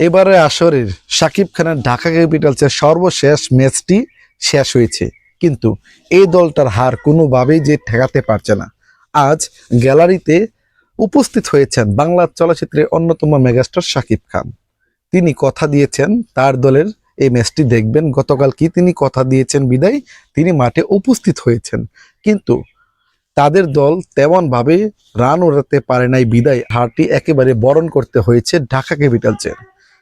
এবারে আসরের সাকিব খানের ঢাকা ক্যাপিটালসের সর্বশেষ ম্যাচটি শেষ হয়েছে। কিন্তু এই দলটার হার কোনোভাবেই যে ঠেকাতে পারছে না। আজ গ্যালারিতে উপস্থিত হয়েছেন বাংলা চলচ্চিত্রের অন্যতম মেগাস্টার সাকিব খান। তিনি কথা দিয়েছেন, তার দলের এই ম্যাচটি দেখবেন। গতকাল কি তিনি কথা দিয়েছেন বিদায়? তিনি মাঠে উপস্থিত হয়েছেন। কিন্তু তাদের দল তেমনভাবে রান ওড়াতে পারে নাই। বিদায় হারটি একেবারে বরণ করতে হয়েছে ঢাকা ক্যাপিটালসের।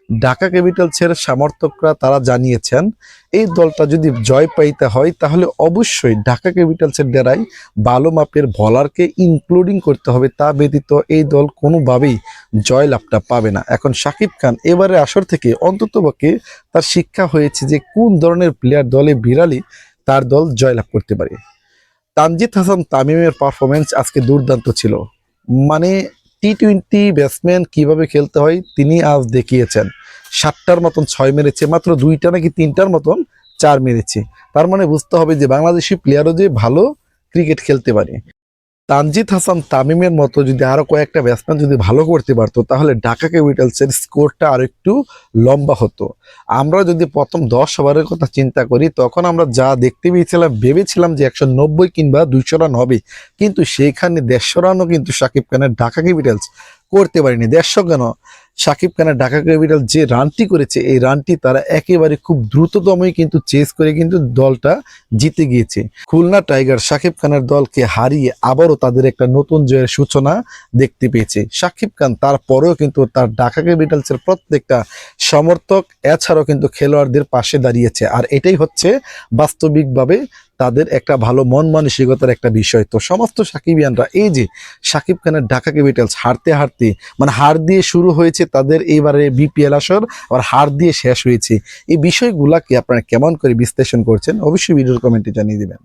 ঢাকা ক্যাপিটালসের সমর্থকরা তারা জানিয়েছেন, এই দলটা যদি জয় পাইতে হয়, তাহলে অবশ্যই ঢাকা ক্যাপিটালসের দ্বারাই ভালো মাপের বলারকে ইনক্লুডিং করতে হবে। তা ব্যতীত এই দল কোনোভাবেই জয় লাভটা পাবে না। এখন শাকিব খান এবারে আসর থেকে অন্তত অন্ততপক্ষে তার শিক্ষা হয়েছে যে কোন ধরনের প্লেয়ার দলে বিড়ালি তার দল জয়লাভ করতে পারে। তানজিদ হাসান তামিমের পারফরমেন্স আজকে দুর্দান্ত ছিল। মানে টি টোয়েন্টি ব্যাটসম্যান কীভাবে খেলতে হয় তিনি আজ দেখিয়েছেন। সাতটার মতন ছয় মেরেছে, মাত্র দুইটা নাকি তিনটার মতন চার মেরেছে। তার মানে বুঝতে হবে যে বাংলাদেশি প্লেয়ারও যে ভালো ক্রিকেট খেলতে পারে। তানজিদ হাসান তামিমের মতো যদি আরও কয়েকটা ব্যাটসম্যান যদি ভালো করতে পারতো, তাহলে ঢাকা ক্যাপিটালসের স্কোরটা আর একটু লম্বা হতো। আমরা যদি প্রথম দশ ওভারের কথা চিন্তা করি, তখন আমরা যা দেখতে পেয়েছিলাম, ভেবেছিলাম যে একশো নব্বই কিংবা দুইশো রান হবে। কিন্তু সেইখানে দেড়শো রানও কিন্তু সাকিব খানের ঢাকা ক্যাপিটালস করতে পারেনি। দেড়শো কেন? সাকিব খানের ঢাকা ক্যাপিটাল যে রানটি করেছে, এই রানটি তারা একেবারে খুব দ্রুততমই কিন্তু চেস করে কিন্তু দলটা জিতে গিয়েছে। খুলনা টাইগার সাকিব খানের দলকে হারিয়ে আবারও তাদের একটা নতুন জয়ের সূচনা দেখতে পেয়েছে। সাকিব খান তারপরেও কিন্তু তার ঢাকা ক্যাপিটালসের প্রত্যেকটা সমর্থক, এছাড়াও কিন্তু খেলোয়াড়দের পাশে দাঁড়িয়েছে। আর এটাই হচ্ছে বাস্তবিকভাবে তাদের একটা ভালো মন মানসিকতার একটা বিষয়। তো সমস্ত সাকিবিয়ানরা এই যে সাকিব খানের ঢাকা ক্যাপিটালস হারতে হারতে মানে হার দিয়ে শুরু হয়েছে তাদের এইবারে বিপিএল আসর, আবার হার দিয়ে শেষ হয়েছে। এই বিষয়গুলাকে আপনারা কেমন করে বিশ্লেষণ করছেন অবশ্যই ভিডিওর কমেন্টে জানিয়ে দিবেন।